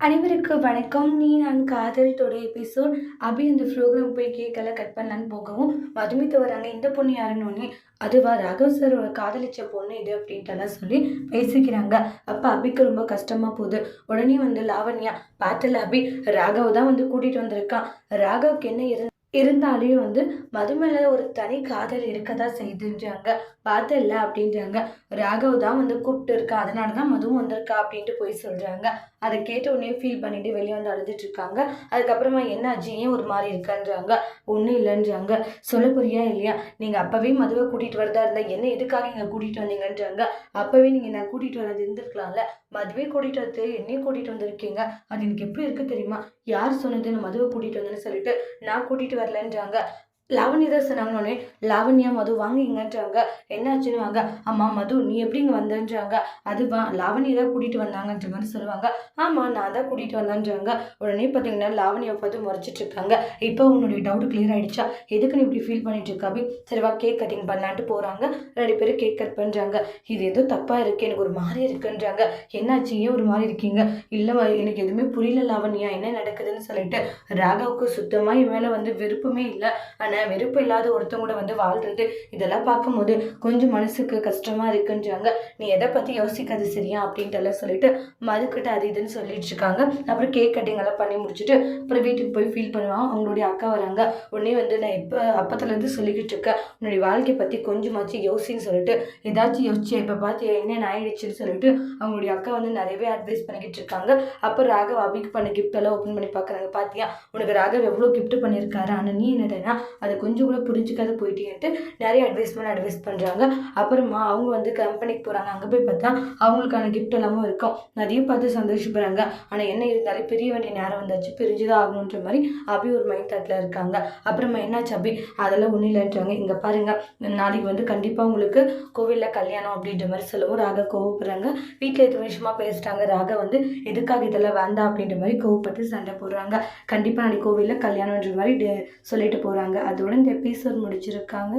அனைவருக்கு வணக்கம். நீ நான் காதல் தொடர் எபிசோட் அபி அந்த ப்ரோக்ராம் போய் கேட்கல கட் பண்ணலான்னு போகவும். மதுமித்து வராங்க. இந்த பொண்ணு யாருன்னு உடனே அதுவா ராகவ் சாரோட காதலிச்ச பொண்ணு இது அப்படின்ட்டுலாம் சொல்லி பேசிக்கிறாங்க. அப்போ அபிக்கு ரொம்ப கஷ்டமாக போகுது. உடனே வந்து லாவண்யா பார்த்தல அபி ராகவ் தான் வந்து கூட்டிகிட்டு வந்திருக்கான். ராகவுக்கு என்ன இருந்து இருந்தாலையும் வந்து மது மேலே ஒரு தனி காதல் இருக்க தான் செய்துன்றாங்க. பார்த்தல அப்படின்றாங்க. ராகவ் தான் வந்து கூப்பிட்டு இருக்கா. அதனால தான் மதுவும் வந்திருக்கா அப்படின்ட்டு போய் சொல்கிறாங்க அதை கேட்ட உடனே ஃபீல் பண்ணிட்டு வெளியே வந்து அழுதுட்டு இருக்காங்க. அதுக்கப்புறமா என்னாச்சு? ஏன் ஒரு மாதிரி இருக்கான்றாங்க. ஒன்றும் இல்லைன்றாங்க. சொல்ல புரியா இல்லையா? நீங்கள் அப்போவே மதுவை கூட்டிகிட்டு வரதா இருந்தால் என்ன எதுக்காக இங்கே கூட்டிகிட்டு வந்தீங்கன்றாங்க. அப்போவே நீங்கள் நான் கூட்டிகிட்டு வரது இருந்திருக்கலாம்ல. மதுவை கூட்டிகிட்டு வந்து என்னையும் கூட்டிகிட்டு வந்திருக்கீங்க. அது எனக்கு எப்படி இருக்குது தெரியுமா? யார் சொன்னது? நான் மதுவை கூட்டிகிட்டு வந்தேன்னு சொல்லிட்டு நான் கூட்டிகிட்டு வரலன்றாங்க. லாவண்யா தான் சொன்னாங்கன்னொடனே லாவண்யா மது வாங்கிங்கன்றாங்க. என்னாச்சுன்னு வாங்க ஆமாம் மது நீ எப்படி இங்கே வந்தேன்றாங்க? அதுவா லாவண்யா தான் கூட்டிகிட்டு வந்தாங்கன்ற மாதிரி சொல்லுவாங்க. ஆமாம் நான் தான் கூட்டிகிட்டு வந்தேன்றாங்க. உடனே பார்த்தீங்கன்னா லாவணியை பார்த்து முறைச்சிட்டு இருக்காங்க இப்போ உன்னுடைய டவுட் கிளியர் ஆகிடுச்சா எதுக்கு நீ இப்படி ஃபீல் பண்ணிட்டு இருக்காபி சரிவா கேக் கட்டிங் பண்ணலான்ட்டு போகிறாங்க ரெண்டு பேரும் கேக் கட் பண்ணுறாங்க இது ஏதோ தப்பாக இருக்குது எனக்கு ஒரு மாதிரி இருக்குன்றாங்க. என்னாச்சு? ஏன் ஒரு மாதிரி இருக்கீங்க? இல்லை எனக்கு எதுவுமே புரியல லாவண்யா. என்ன நடக்குதுன்னு சொல்லிட்டு ராகாவுக்கு சுத்தமாக இவன் மேலே வந்து விருப்பமே இல்லை. ஆனால் வெறுப்பு இல்லாத ஒருத்தவங்க கூட வந்து வாழ்றது இதெல்லாம் பார்க்கும்போது கொஞ்சம் மனசுக்கு கஷ்டமாக இருக்குன்றாங்க. நீ எதை பற்றி யோசிக்காது சரியா அப்படின்ட்டு எல்லாம் சொல்லிட்டு மதுக்கிட்ட அது இதுன்னு சொல்லிட்டு இருக்காங்க. அப்புறம் கேக் கட்டிங் எல்லாம் பண்ணி முடிச்சுட்டு அப்புறம் வீட்டுக்கு போய் ஃபீல் பண்ணுவான் அவங்களுடைய அக்கா வராங்க. உடனே வந்து நான் இப்போ அப்பத்துலேருந்து சொல்லிக்கிட்டு இருக்கேன். உன்னுடைய வாழ்க்கையை பற்றி கொஞ்சமாச்சும் யோசின்னு சொல்லிட்டு ஏதாச்சும் யோசிச்சு இப்போ பார்த்து என்னென்ன ஆயிடுச்சுன்னு சொல்லிட்டு அவங்களுடைய அக்கா வந்து நிறையவே அட்வைஸ் பண்ணிக்கிட்டு இருக்காங்க. அப்போ ராகவ் அபிக்கு பண்ண கிஃப்ட் எல்லாம் ஓப்பன் பண்ணி பார்க்குறாங்க. பார்த்தியா உனக்கு ராகவ் எவ்வளோ கிஃப்ட் பண்ணியிருக்காரு? ஆனால் நீ என்னடனா அதை கொஞ்சம் கூட புரிஞ்சுக்காத போயிட்டேன்ட்டு நிறைய அட்வைஸ் பண்ண அட்வைஸ் பண்ணுறாங்க அப்புறமா அவங்க வந்து கம்பெனிக்கு போகிறாங்க அங்கே போய் பார்த்தா அவங்களுக்கான கிஃப்ட் எல்லாமும் இருக்கும். அதையும் பார்த்து சந்தோஷப்படுறாங்க. ஆனால் என்ன இருந்தாலும் பெரிய வேண்டிய நேரம் வந்தாச்சு. பிரிஞ்சுதான் ஆகணுன்ற மாதிரி அபி ஒரு மைண்ட் தாட்டில் இருக்காங்க. அப்புறமா என்னாச்சு அபி? அதெல்லாம் ஒன்றும் இல்லைன்றாங்க. இங்கே பாருங்க. நாளைக்கு வந்து கண்டிப்பாக உங்களுக்கு கோவிலில் கல்யாணம் அப்படின்ற மாதிரி சொல்லவும் ராக கோவப்படுறாங்க. வீட்டில் எத்தனை விஷயமா பேசுகிறாங்க ராக வந்து எதுக்காக இதெல்லாம் வேண்டாம் அப்படின்ற மாதிரி கோவப்பட்டு சண்டை போடுறாங்க. கண்டிப்பாக நாளைக்கு கோவிலில் கல்யாணம்ன்ற மாதிரி சொல்லிட்டு போகிறாங்க அது அதோட இந்த எபிசோட் முடிச்சிருக்காங்க.